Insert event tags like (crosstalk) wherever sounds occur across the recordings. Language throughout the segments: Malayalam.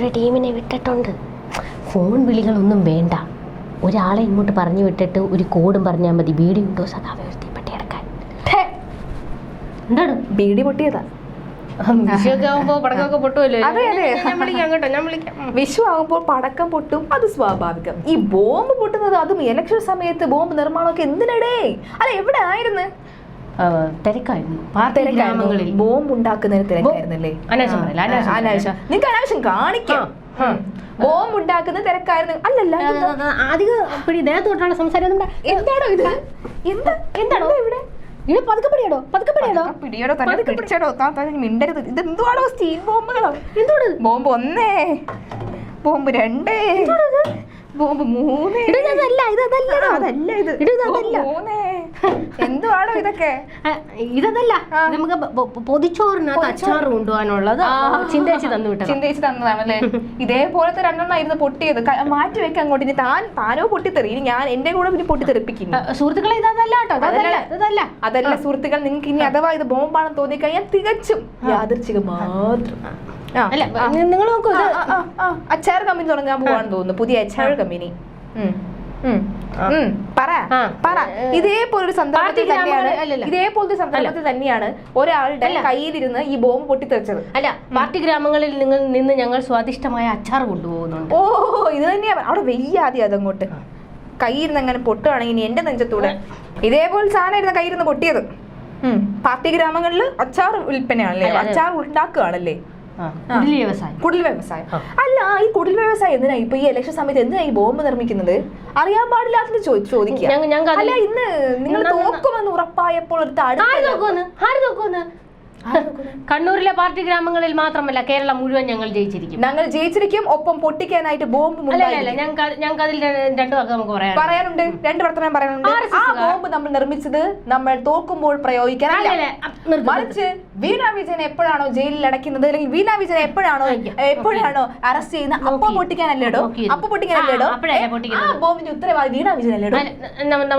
ഒരു ടീമിനെ വിട്ടിട്ടുണ്ട്. ഫോൺ വിളികളൊന്നും വേണ്ട. ഒരാളെ ഇങ്ങോട്ട് പറഞ്ഞു വിട്ടിട്ട് ഒരു കോഡും പറഞ്ഞാൽ മതി. ബീഡി ഉണ്ടോ സഖാവ് എഴുത്തിപ്പെട്ടി പട്ടിയെടുക്കാൻ എന്താണ്? ബീഡി പൊട്ടിയതാ. വിഷു ആകുമ്പോൾ പടക്കം പൊട്ടും അത് സ്വാഭാവികം. ഈ ബോംബ് പൊട്ടുന്നത് അതും ഇലക്ഷൻ സമയത്ത് ബോംബ് നിർമ്മാണമൊക്കെ എന്തിനടേ? അല്ല എവിടെ ആയിരുന്നു? തിരക്കായിരുന്നു. ഗ്രാമങ്ങളിൽ. ബോംബ് ഉണ്ടാക്കുന്നതിന് തിരക്കായിരുന്നല്ലേ? അനാവശ്യം നിങ്ങൾക്ക് അനാവശ്യം കാണിക്കാം. ബോംബ് ഉണ്ടാക്കുന്ന തിരക്കായിരുന്നു. അല്ലല്ല? അധികം ദേഹത്തോട്ടാണ് സംസാരം എന്താണോ ഇത്? എന്താ എന്താണോ? ഇവിടെ? ഇവിടെ പതുക്കെ പിടിയാടോ പതുക്കെ പിടിയാടോ. തന്നെ പിടിച്ചടോ. മിണ്ടരുത്. ഇത് എന്തുവാണോ സ്റ്റീൽ ബോംബുകളോ? എന്തോട്? ബോംബ് ഒന്നേ. ബോംബ് രണ്ടേ. ബോംബ് മൂന്നേ. ഇത് അതല്ല ഇത് അതല്ലടോ. ആ, അതല്ല ഇത്. മൂന്നേ. (laughs) എന്തുവാടോ ഇതൊക്കെ? ഇതല്ല നമുക്ക് പൊതിച്ചോറിനകത്ത് അച്ചാർ കൊണ്ടുപോകാനുള്ളത് ചിന്തേച്ചി തന്നു വിട്ടത് ചിന്തിച്ച് തന്നതാണല്ലേ? (laughs) ഇതേപോലത്തെ രണ്ടെണ്ണമായിരുന്നു പൊട്ടിയത്. മാറ്റി വെക്കാൻ അങ്ങോട്ട്. ഇനി താൻ താനോ പൊട്ടിത്തെറി. ഇനി ഞാൻ എന്റെ കൂടെ പിന്നെ പൊട്ടിത്തെറിപ്പിക്കുന്നു സുഹൃത്തുക്കളെ ഇതല്ല കേട്ടോ. അതല്ല. അതല്ല അതല്ല സുഹൃത്തുക്കൾ നിങ്ങൾക്ക് ഇനി അഥവാ ഇത് ബോംബാണെന്ന് തോന്നിക്കഴിഞ്ഞാൽ തികച്ചും യാദൃച്ഛികം മാത്രം. നിങ്ങൾ നോക്കൂ. അച്ചാർ കമ്പനി തുടങ്ങാൻ പോവാണെന്ന് തോന്നുന്നു. പുതിയ അച്ചാർ കമ്പനി. ഉം. ഉം. പറ. പറ. ഇതേപോലൊരു സന്ദർഭത്തിൽ തന്നെയാണ്. ഇതേപോലത്തെ സന്ദർഭത്തിൽ തന്നെയാണ് ഒരാളുടെ കയ്യിലിരുന്ന് ഈ ബോംബ് പൊട്ടിത്തെറിച്ചത്. അല്ല പാർട്ടി ഗ്രാമങ്ങളിൽ നിങ്ങൾ നിന്ന് ഞങ്ങൾ സ്വാദിഷ്ടമായ അച്ചാർ കൊണ്ടുപോകുന്നുണ്ട്. ഓ ഇത് തന്നെയാ അവിടെ വെയ്യാതെ അതങ്ങോട്ട്. കയ്യിരുന്ന് അങ്ങനെ പൊട്ടുകയാണെങ്കിൽ ഇനി എന്റെ നെഞ്ചത്തൂടെ. ഇതേപോലെ സാധനമായിരുന്നു കയ്യിരുന്ന് പൊട്ടിയത്. ഉം. പാർട്ടി ഗ്രാമങ്ങളിൽ അച്ചാർ വിൽപ്പനയാണല്ലേ. അച്ചാർ ഉണ്ടാക്കുകയാണല്ലേ കുടിൽ വ്യവസായം. കുടിൽ വ്യവസായം. അല്ല ഈ കുടിൽ വ്യവസായം എന്തിനാ ഇപ്പൊ ഈ ഇലക്ഷൻ സമയത്ത് എന്തിനാ ഈ ബോംബ് നിർമ്മിക്കുന്നത്? അറിയാൻ പാടില്ലാത്തത് ചോദിക്കുക അല്ല ഇന്ന് നിങ്ങൾ തോക്കുമെന്ന് ഉറപ്പായപ്പോൾ എടുത്ത് ആര് അടുത്ത നോക്കുമെന്ന് ആര് നോക്കുമെന്ന് കണ്ണൂരിലെ പാർട്ടി ഗ്രാമങ്ങളിൽ മാത്രമല്ല കേരളം മുഴുവൻ ഞങ്ങൾ ജയിച്ചിരിക്കും. ഞങ്ങൾ ജയിച്ചിരിക്കും ഒപ്പം പൊട്ടിക്കാനായിട്ട് ബോംബ് ഞങ്ങൾക്ക് അത്- ഞങ്ങൾക്ക് അതിൽ രണ്ടു വാക്ക് നമുക്ക് പറയാം പറയാനുണ്ട് രണ്ട് വർത്തമാനം പറയാനുണ്ട്. ആ ബോംബ് നമ്മൾ നിർമ്മിച്ചത് നമ്മൾ തോക്കുമ്പോൾ പ്രയോഗിക്കാനല്ല. അല്ല, മറിച്ച് വീണ വിജയൻ എപ്പോഴാണോ ജയിലിൽ അടയ്ക്കുന്നത് അല്ലെങ്കിൽ വീണ വിജയൻ എപ്പോഴാണോ എപ്പോഴാണോ അറസ്റ്റ് ചെയ്യുന്നത് അപ്പൊ. പൊട്ടിക്കാനല്ലേടോ. അപ്പൊ പൊട്ടിക്കാനല്ലേടോ? ആ, ബോംബിന്റെ ഉത്തരവാദി വീണ വിജയൻ അല്ലേടോ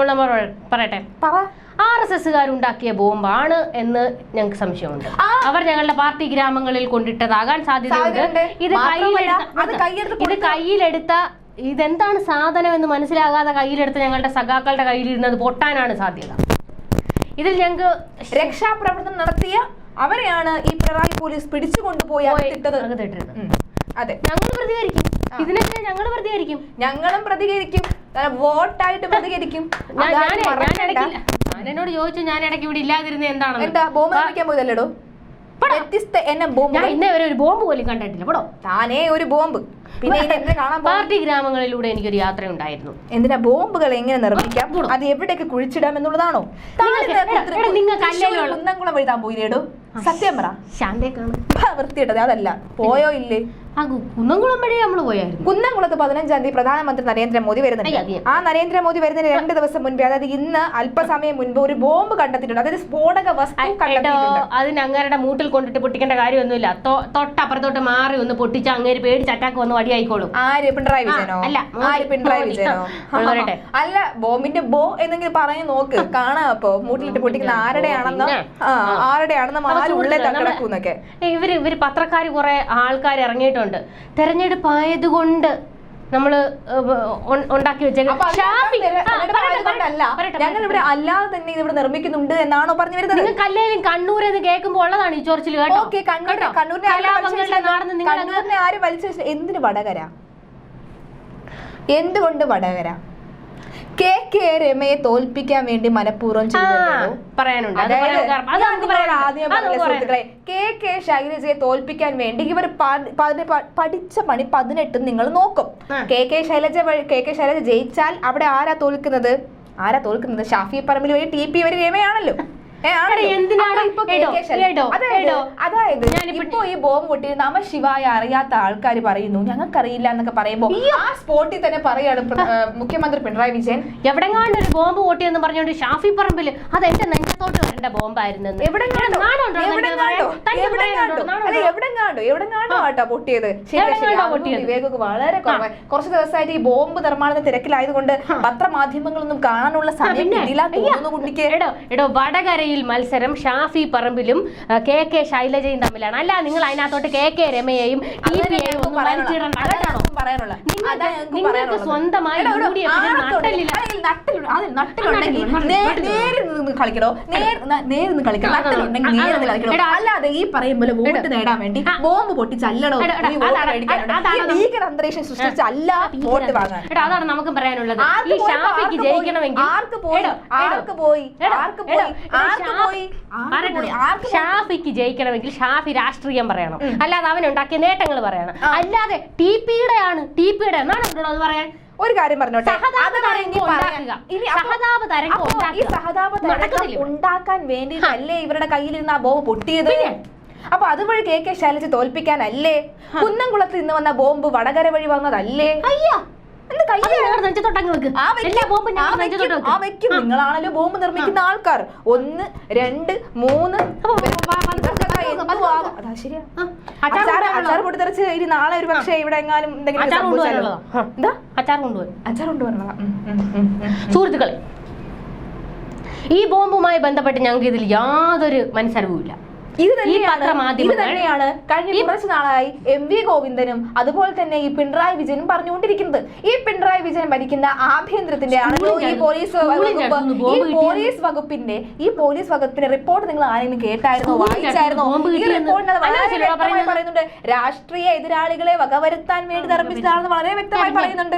നമ്മൾ പറയട്ടെ. പറ. ആർ എസ് എസ്സുകാർ ഉണ്ടാക്കിയ ബോംബാണ് എന്ന് ഞങ്ങൾക്ക് സംശയമുണ്ട്. അവർ ഞങ്ങളുടെ പാർട്ടി ഗ്രാമങ്ങളിൽ കൊണ്ടിട്ടതാകാൻ സാധ്യതയുണ്ട്. ഇത് കയ്യിലെടുത്ത ഇത് കയ്യിലെടുത്ത ഇതെന്താണ് സാധനം എന്ന് മനസ്സിലാകാതെ കയ്യിലെടുത്ത് ഞങ്ങളുടെ സഖാക്കളുടെ കയ്യിലിരുന്നത് പൊട്ടാനാണ് സാധ്യത. ഇതിൽ ഞങ്ങൾക്ക് രക്ഷാപ്രവർത്തനം നടത്തിയ അവരെയാണ് ഈ പിണറായി പോലീസ് പിടിച്ചു കൊണ്ടുപോയി അകത്തിട്ടത്. അതെ. ഞങ്ങൾ പ്രതികരിക്കും. ഇതിനൊക്കെ ഞങ്ങൾ പ്രതികരിക്കും. ഞങ്ങളും പ്രതികരിക്കും. വോട്ടായിട്ട് പ്രതികരിക്കും. ഞാൻ എന്നോട് ചോദിച്ചു ഞാൻ ഇടയ്ക്ക് ഇവിടെ ഇല്ലാതിരുന്ന എന്താണെന്ന്? എന്താ ബോംബ് നിർമ്മിക്കാൻ പോയതല്ലേടോ? വ്യത്യസ്ത എന്നെ ബോംബ് ഞാൻ ഇന്നേ വരെ ഒരു ബോംബ് പോലും കണ്ടിട്ടില്ല. പടോ. താനേ ഒരു ബോംബ്. പിന്നെ ഇനി എന്തിനാ കാണാൻ പോ പാർട്ടി ഗ്രാമങ്ങളിലൂടെ എനിക്കൊരു യാത്ര ഉണ്ടായിരുന്നു. എന്തിനാ ബോംബുകൾ എങ്ങനെ നിർമ്മിക്കാം? പോടോ. അത് എവിടെയൊക്കെ കുഴിച്ചിടാം എന്നുള്ളതാണോ? നിങ്ങൾക്ക് എടാ, എടാ, നിങ്ങൾക്ക് അല്ലല്ലോ. കുന്നംകുളം എഴുതാൻ പോയില്ലേടോ? സത്യം പറ. ശാന്തേ ഹാ, വൃത്തിയിട്ടത് അതല്ല. പോയോ ഇല്ലേ? നമ്മൾ പോയായിരുന്നു. കുന്നംകുളത്ത് പതിനഞ്ചാം തീയതി പ്രധാനമന്ത്രി നരേന്ദ്രമോദി വരുന്നുണ്ട്. ആ നരേന്ദ്രമോദി വരുന്നതിന് രണ്ട് ദിവസം മുൻപ് അതായത് ഇന്ന് അല്പസമയം മുൻപ് ഒരു ബോംബ് കണ്ടെത്തിയിട്ടുണ്ട്. അതായത് സ്ഫോടക വസ്തു കണ്ടെത്തിയിട്ടുണ്ട്. അതിന് അങ്ങേരുടെ മൂട്ടിൽ കൊണ്ടിട്ട് പൊട്ടിക്കേണ്ട കാര്യമൊന്നുമില്ല. തൊട്ടപ്പുറത്തോട്ട് മാറി ഒന്ന് പൊട്ടിച്ച് അങ്ങേര് പേടിച്ച് അറ്റാക്ക് വന്ന് വടിയായിക്കോളും. ആര്? പിണറായി വിജയനോ? അല്ല, ആര് പിണറായി വിജയനോ? (laughs) അല്ല ബോംബിന്റെ ബോ എന്നെങ്കിലും പറഞ്ഞു നോക്ക്. കാണാം അപ്പൊ. മൂട്ടിലിട്ട് പൊട്ടിക്കുന്ന ആരുടെയാണെന്ന്? ആരുടെയാണെന്ന് ഏയ് ഇവർ ഇവർ പത്രക്കാർ കുറെ ആൾക്കാർ ഇറങ്ങിയിട്ടുണ്ട് തെരഞ്ഞെടുപ്പ് ആയതുകൊണ്ട് നമ്മൾ ഉണ്ടാക്കി ഞങ്ങൾ ഇവിടെ അല്ലാതെ തന്നെ ഇവിടെ നിർമ്മിക്കുന്നുണ്ട് എന്നാണോ പറഞ്ഞു വരുന്നത്? നിങ്ങൾക്ക് അല്ലെങ്കിലും കണ്ണൂർ എന്ന് കേൾക്കുമ്പോൾ ഉള്ളതാണ് ഈ ചോർച്ചിൽ കേട്ടോ. കണ്ണൂരിനെ ആര് വലിച്ചു എന്തിന് വടകര? എന്തുകൊണ്ട് വടകര? കെ കെ രമയെ തോൽപ്പിക്കാൻ വേണ്ടി മനഃപൂർവം ചെയ്തല്ലോ. പറയാനുണ്ട്. കെ കെ ശൈലജയെ തോൽപ്പിക്കാൻ വേണ്ടി ഇവർ പഠിച്ച പണി പതിനെട്ടും നിങ്ങൾ നോക്കും. K K Shailaja K K Shailaja ജയിച്ചാൽ അവിടെ ആരാ തോൽക്കുന്നത്? ആരാ തോൽക്കുന്നത്? ഷാഫി പറമ്പിൽ വഴി ടി പി ഒരു രമയാണല്ലോ. (laughs) അതായത് ഇപ്പൊ ഈ ബോംബ് പൊട്ടി നമ ശിവായ അറിയാത്ത ആൾക്കാർ പറയുന്നു ഞങ്ങൾക്കറിയില്ല എന്നൊക്കെ പറയുമ്പോ ആ സ്പോട്ടിൽ തന്നെ പറയാണ് മുഖ്യമന്ത്രി പിണറായി വിജയൻ. എവിടെങ്ങാണ്ട് ഒരു ബോംബ് പൊട്ടിയെന്ന് പറഞ്ഞോണ്ട് ഷാഫി പറമ്പിൽ അത് എന്റെ അതിനകത്തോട്ട് വരേണ്ട ബോംബായിരുന്നു എവിടെ പൊട്ടിയത്. വളരെ കുറവായി. കുറച്ച് ദിവസമായിട്ട് ഈ ബോംബ് നിർമ്മാണത്തിന് തിരക്കിലായതുകൊണ്ട് പത്രമാധ്യമങ്ങളൊന്നും കാണാനുള്ള സമയം കുട്ടിക്ക്. എടോ എടോ വടകരയിൽ മത്സരം ഷാഫി പറമ്പിലും കെ കെ ശൈലജയും തമ്മിലാണ്. അല്ല നിങ്ങൾ അതിനകത്തോട്ട് കെ കെ രമയെയും. നിങ്ങൾക്ക്. സ്വന്തമായി. നട്ടലുണ്ടെങ്കിൽ കളിക്കണോ? നേരിന്ന് കളിക്കണം നട്ടലുണ്ടെങ്കിൽ ആ, നേരെ കളിക്കണോ? അല്ലാതെ ഈ പറയും പോലെ വോട്ട് നേടാൻ വേണ്ടി ബോംബ് പൊട്ടി ചല്ലണോ? അന്തരീക്ഷം ഈ അല്ല വോട്ട് വാങ്ങാൻ. അതാണ് നമുക്ക് പറയാനുള്ളത്. ഈ ഷാഫിക്ക് ജയിക്കണമെങ്കിൽ ആർക്ക് പോയി? ആർക്ക് പോയി? ആർക്ക് പോയി? ആർക്ക് പോയി? ഷാഫിക്ക് ജയിക്കണമെങ്കിൽ ഷാഫി രാഷ്ട്രീയം പറയണം. അല്ലാതെ അവനുണ്ടാക്കിയ നേട്ടങ്ങൾ പറയണം. അല്ലാതെ ടി പിയുടെ ആണ് ടി പിയുടെ എന്നാണ് പറയാൻ? ഒരു കാര്യം പറഞ്ഞോട്ടെ? ഈ. സഹതാപ തരംഗം. ഉണ്ടാക്കാൻ വേണ്ടിയിട്ടല്ലേ ഇവരുടെ കയ്യിലിരുന്ന ആ ബോംബ് പൊട്ടിയത്? അപ്പൊ അതുവഴി കെ കെ ശൈലജ തോൽപ്പിക്കാനല്ലേ? കുന്നംകുളത്ത് നിന്ന് വന്ന ബോംബ് വടകര വഴി വന്നതല്ലേ? അയ്യോ. നിങ്ങളാണല്ലോ ബോംബ് നിർമ്മിക്കുന്ന ആൾക്കാർ. ഒന്ന് രണ്ട് മൂന്ന്. അച്ചാർ. പൊട്ടിത്തെറിച്ച് ഇനി നാളെ ഒരു പക്ഷേ ഇവിടെ എങ്ങാനും എന്തെങ്കിലും അച്ചാർ സംഭവിച്ചാലോ. എന്താ? അച്ചാർ കൊണ്ടുവരും അച്ചാർ കൊണ്ടുവരണതാ. സുഹൃത്തുക്കളെ ഈ ബോംബുമായി ബന്ധപ്പെട്ട് ഞങ്ങൾക്ക് ഇതിൽ യാതൊരു മനസ്സറിവുമില്ല. ഇത് തന്നെയാണ് ഇത് തന്നെയാണ് കഴിഞ്ഞ കുറച്ച് നാളായി എം വി ഗോവിന്ദനും അതുപോലെ തന്നെ ഈ പിണറായി വിജയനും പറഞ്ഞുകൊണ്ടിരിക്കുന്നത്. ഈ പിണറായി വിജയൻ ഭരിക്കുന്ന ആഭ്യന്തരത്തിന്റെ ആണല്ലോ ഈ പോലീസ് വകുപ്പ് ഈ പോലീസ് വകുപ്പിന്റെ ഈ പോലീസ് വകുപ്പിന്റെ റിപ്പോർട്ട് നിങ്ങൾ ആരെങ്കിലും കേട്ടായിരുന്നോ? വായിച്ചായിരുന്നോ? ഈ റിപ്പോർട്ടിന് വളരെ. പറയുന്നുണ്ട്. രാഷ്ട്രീയ എതിരാളികളെ വകവരുത്താൻ വേണ്ടി നിർമ്മിച്ചതാണെന്ന് വളരെ വ്യക്തമായി പറയുന്നുണ്ട്.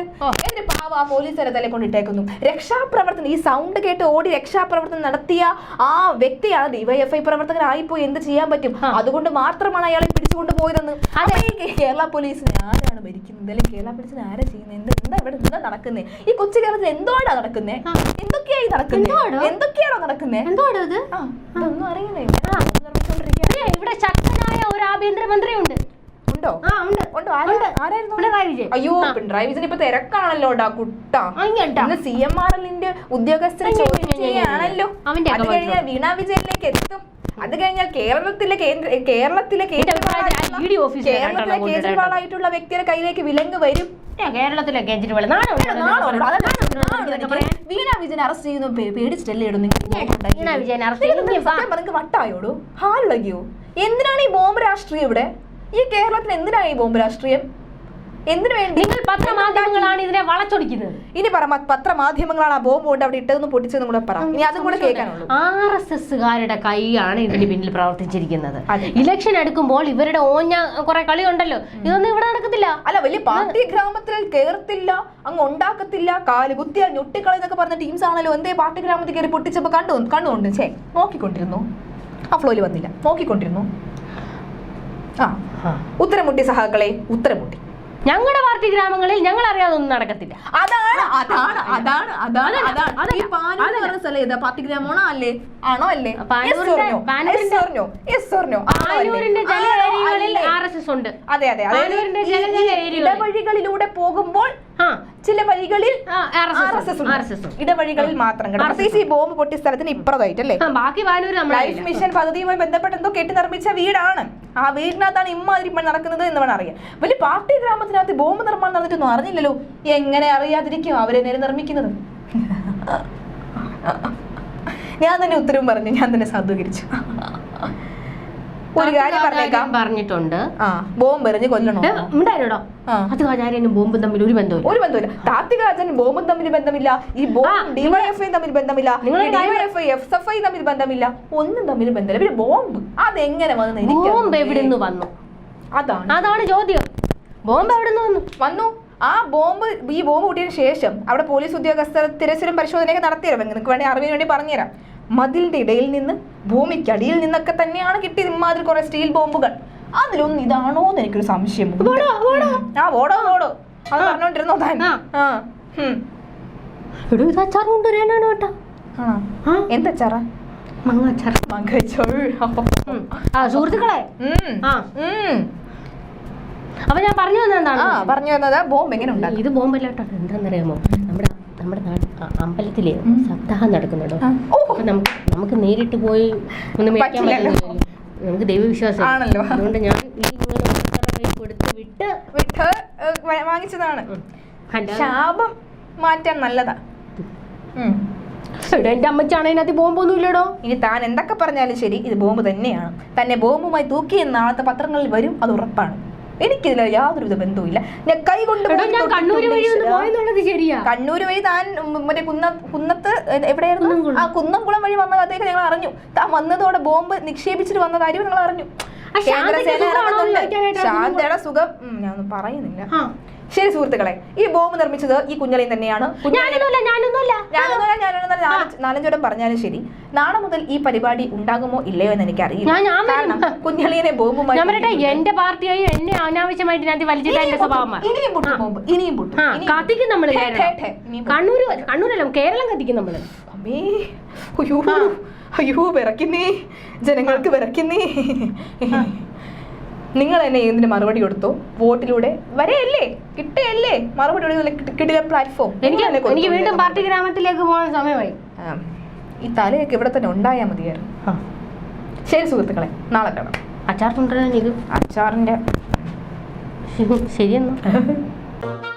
എന്റെ പാവ ആ പോലീസുകാരെ തಲೆ കൊണ്ടിട്ടേക്കുന്നു രക്ഷാപ്രവർത്തനം ഈ സൗണ്ട് കേട്ട് ഓടി രക്ഷാപ്രവർത്തനം നടത്തിയ ആ വ്യക്തിയാണ് ഡിവൈഎഫ്ഐ പ്രവർത്തകനായിപ്പോയി എന്ത് ചെയ്യാൻ പറ്റും. അതുകൊണ്ട് മാത്രമാണ് അയാളെ പിടിച്ചുകൊണ്ട് പോയതെന്ന്. ഈ കേരള പോലീസിനെ ആരാണ് ഭരിക്കുന്നത്? അല്ലെങ്കിൽ കേരള പോലീസിനെ ആരാ ചെയ്യുന്നത്? എന്ത് എന്താ ഇവിടെ എന്താ നടക്കുന്നത് ഈ കൊച്ചു കേരളത്തിൽ എന്തോടാ നടക്കുന്നത്. എന്തൊക്കെയായി നടക്കുന്നത്? എന്തൊക്കെയാണോ നടക്കുന്നത് എന്തോട് ഇത്? അറിയുന്നേ. ഇവിടെ ശക്തനായ ഒരു ആഭ്യന്തരമന്ത്രിയുണ്ട്. ഉണ്ടോ? അയ്യോ. പിണറായി വിജയൻ ഇപ്പൊ തിരക്കാണല്ലോ കുട്ട. ഇന്ന് സി എം ആർ എല്ലിന്റെ ഉദ്യോഗസ്ഥരെ ചോദ്യം ചെയ്യാണല്ലോ അത് കഴിഞ്ഞാൽ വീണ വിജയനിലേക്ക് എത്തും. അത് കഴിഞ്ഞാൽ കേരളത്തിലെ കേന്ദ്ര കേരളത്തിലെ കേരളത്തിലെ കേജ്രിവാളായിട്ടുള്ള വ്യക്തിയുടെ കയ്യിലേക്ക് വിലങ്ങ് വരും. കേരളത്തിലെ കേജ്രിവാൾ? വീണ വിജയൻ അറസ്റ്റ് ചെയ്യുന്നു. പേടിച്ചിട്ടല്ലേ ഇടും നിങ്ങൾ വീണ വിജയൻ arrest ചെയ്യുന്നു. നിങ്ങൾക്ക് നിങ്ങൾക്ക് ഹാളിളകിയോ എന്തിനാണ് ഈ ബോംബ് രാഷ്ട്രീയം ഇവിടെ? ഈ കേരളത്തിൽ എന്തിനാണ് ഈ ബോംബ് രാഷ്ട്രീയം? എന്തിനു വേണ്ടി? നിങ്ങൾ പത്രമാധ്യമങ്ങളാണ് ഇതിനെ വളച്ചൊടിക്കുന്നത്? ഇനി പറ പത്രമാധ്യമങ്ങളാണ് ആ ബോംബ് കൊണ്ട് അവിടെ ഇട്ടതെന്ന് പൊട്ടിച്ചതെന്ന് കൂടെ പറ. ഇനി അതും കൂടെ കേൾക്കാനുള്ളൂ. ആർ എസ് എസ്സുകാരുടെ കൈയാണ് ഇതിന് പിന്നിൽ പ്രവർത്തിച്ചിരിക്കുന്നത്. ഇലക്ഷൻ എടുക്കുമ്പോൾ ഇവരുടെ ഓഞ്ഞ കുറെ കളിയുണ്ടല്ലോ. ഇതൊന്നും ഇവിടെ നടക്കത്തില്ല. അല്ല വലിയ പാർട്ടി ഗ്രാമത്തിൽ കേറത്തില്ല അങ്ങ് ഉണ്ടാക്കത്തില്ല കാൽ കുത്തിയാൽ ഞൊട്ടിക്കളയെന്നൊക്കെ പറഞ്ഞ ടീംസ് ആണല്ലോ എന്തേ പാർട്ടി ഗ്രാമത്തിൽ കയറി പൊട്ടിച്ചപ്പോ കണ്ടു കണ്ടുകൊണ്ട്. ചേ നോക്കിക്കൊണ്ടിരുന്നു. ആ ഫ്ലോയിൽ വന്നില്ല. നോക്കിക്കൊണ്ടിരുന്നു. ആ. ഉത്തരമുട്ടി സഹാക്കളെ ഉത്തരമുട്ടി. ഞങ്ങളുടെ പാർട്ടി ഗ്രാമങ്ങളിൽ ഞങ്ങൾ അറിയാതെ ഒന്നും നടക്കത്തില്ല അതാണ് അതാണ് അതാണ് അതാണ്. അതാണ് ഈ പാനൂർ എന്ന് പറഞ്ഞ സ്ഥലം ഏതാ? പാർട്ടി ഗ്രാമമാണോ അല്ലേ? ആണോ അല്ലേ? ഉണ്ട്. അതെ അതെ. ഇടവഴികളിലൂടെ പോകുമ്പോൾ ചില വഴികളിൽ. ഇടവഴികളിൽ മാത്രം ബോംബ് പൊട്ടിയ സ്ഥലത്തിന് ഇപ്പുറതായിട്ടല്ലേ ബാക്കി ലൈഫ് മിഷൻ പദ്ധതിയുമായി ബന്ധപ്പെട്ട് എന്തോ കെട്ടി നിർമ്മിച്ച വീടാണ്. ആ വീടിനകത്താണ് ഇമ്മാതിരി ഇപ്പം നടക്കുന്നത് എന്ന് വേണം അറിയാം വലിയ പാർട്ടി ഗ്രാമത്തിനകത്ത് ബോംബ് നിർമ്മാണം നടന്നിട്ടൊന്നും അറിഞ്ഞില്ലല്ലോ. എങ്ങനെ അറിയാതിരിക്കും അവരെ നേരെ നിർമ്മിക്കുന്നത്? ഞാൻ തന്നെ ഉത്തരവും പറഞ്ഞു. ഞാൻ തന്നെ സാധൂകരിച്ചു. ഒരു കാര്യം പറഞ്ഞേക്കാം. പറഞ്ഞിട്ടുണ്ട്. ബോംബ് എറിഞ്ഞ് കൊല്ലണോ? ഉണ്ടായിരുന്നോ? ആചാര്യനും ബോംബും തമ്മിൽ ഒരു ബന്ധമില്ല ഒരു ബന്ധമില്ല താത്വികാചനും ബോംബും തമ്മിൽ ബന്ധമില്ല. ഈ ബോംബ് ഡിവൈഎഫ്ഐ തമ്മിൽ ബന്ധമില്ല. ഡിവൈഎഫ്ഐ എഫ് എഫ് ഐ തമ്മിൽ ബന്ധമില്ല. ഒന്നും തമ്മിൽ ബന്ധമില്ല. പിന്നെ ബോംബ് അതെങ്ങനെ വന്നു ബോംബ് എവിടുന്ന് വന്നു? അതാണ്. അതാണ് ചോദ്യം. ബോംബ് എവിടുന്ന് വന്നു? വന്നു. ആ ബോംബ് ഈ ബോംബ് പൊട്ടിയതിനു ശേഷം അവിടെ പോലീസ് ഉദ്യോഗസ്ഥർ തിരച്ചിലും പരിശോധനയൊക്കെ നടത്തിയിരുന്നു നിങ്ങൾക്ക് വേണേൽ അറിവിന് വേണ്ടി പറഞ്ഞുതരാം. മതിലിന്റെ ഇടയിൽ നിന്ന് ഭൂമിക്കടിയിൽ നിന്നൊക്കെ തന്നെയാണ് കിട്ടിയത് ഇമാതിരി കുറെ സ്റ്റീൽ ബോംബുകൾ. അതിലൊന്നും ഇതാണോ എന്ന് എനിക്കൊരു സംശയം. ആ ഓടോ ഓടോ അത് പറഞ്ഞോണ്ടിരുന്നോ താൻ. എടോ ഇത് അച്ചാർ കൊണ്ടുവരാനാണ് കേട്ടോ സുഹൃത്തുക്കളെ. അപ്പൊ ഞാൻ പറഞ്ഞു തന്നെ പറഞ്ഞു തന്നത് ബോംബ് എങ്ങനെ ഇത് ബോംബല്ല കേട്ടോ എന്താണെന്നറിയാമോ നമ്മുടെ നമ്മുടെ നാട് അ- അമ്പലത്തിലെ സപ്താഹം നടക്കുന്നുണ്ടോ? അപ്പൊ നമുക്ക് നമുക്ക് നേരിട്ട് പോയി ഒന്ന് മേടിക്കാൻ പറ്റില്ലല്ലോ. നമുക്ക് ദൈവവിശ്വാസം. ആണല്ലോ. അതുകൊണ്ട് ഞാൻ ഈ കയ്യിൽ കൊടുത്ത് വിട്ട് വിട്ട് വാങ്ങിച്ചതാണ്. ശാപം മാറ്റാൻ നല്ലതാ. എന്റെ അമ്മച്ചാണ് അതിനകത്ത് ബോംബൊന്നുമില്ലടോ ഇനി താൻ എന്തൊക്കെ പറഞ്ഞാലും ശരി ഇത് ബോംബ് തന്നെയാണ്. തന്നെ ബോംബുമായി തൂക്കി നാളത്തെ പത്രങ്ങളിൽ വരും അത് ഉറപ്പാണ്. എനിക്കിതിൽ യാതൊരുവിധ ബന്ധവുമില്ല. ഞാൻ കൈ കൊണ്ട് കണ്ണൂര് വഴി താൻ മറ്റേ കുന്ന കുന്നത്ത് എവിടെയായിരുന്നു? ആ കുന്നംകുളം വഴി വന്ന കഥയൊക്കെ ഞങ്ങൾ അറിഞ്ഞു. താൻ വന്നതോടെ ബോംബ് നിക്ഷേപിച്ചിട്ട് വന്ന കാര്യം ഞങ്ങൾ അറിഞ്ഞു. കേന്ദ്രസേന ശാന്തയുടെ സുഖം. ഞാൻ പറയുന്നില്ല. ശരി സുഹൃത്തുക്കളെ ഈ ബോംബ് നിർമ്മിച്ചത് ഈ കുഞ്ഞലയും തന്നെയാണ്. നാലഞ്ചോടം പറഞ്ഞാലും ശരി. നാളെ മുതൽ ഈ പരിപാടി ഉണ്ടാകുമോ ഇല്ലയോ എന്ന് എനിക്കറിയില്ല. കാരണം കുഞ്ഞളിയെ ബോംബുമായി. എന്റെ പാർട്ടിയായി എന്നെ അനാവശ്യമായിട്ട് ഇതിനകത്ത് വലിച്ചിട്ട് ഇനിയും എന്റെ പൊട്ടും, സ്വഭാവം ഇനിയും പൊട്ടും ബോംബ്. ഇനിയും പൊട്ടും. കത്തിക്കും. കണ്ണൂര് കണ്ണൂരല്ല കേരളം കത്തിക്കും നമ്മൾ. അമ്മേ അയ്യോ അയ്യോ വിറയ്ക്കുന്നേ. ജനങ്ങൾക്ക് വിറയ്ക്കുന്നേ. നിങ്ങൾ തന്നെ എന്തിന് മറുപടി കൊടുത്തു? വോട്ടിലൂടെ? വരെയല്ലേ? കിട്ടയല്ലേ മറുപടി കിട്ടിയ പ്ലാറ്റ്ഫോം എനിക്ക് എനിക്ക് വീണ്ടും പാർട്ടി ഗ്രാമത്തിലേക്ക് പോകാൻ സമയമായി. ഈ തലയൊക്കെ ഇവിടെ തന്നെ ഉണ്ടായാൽ മതിയായിരുന്നു. ശരി സുഹൃത്തുക്കളെ നാളെ കാണാം. അച്ചാർ കൊണ്ടുവരാൻ അച്ചാറിന്റെ ശരിയെന്നാ. (laughs)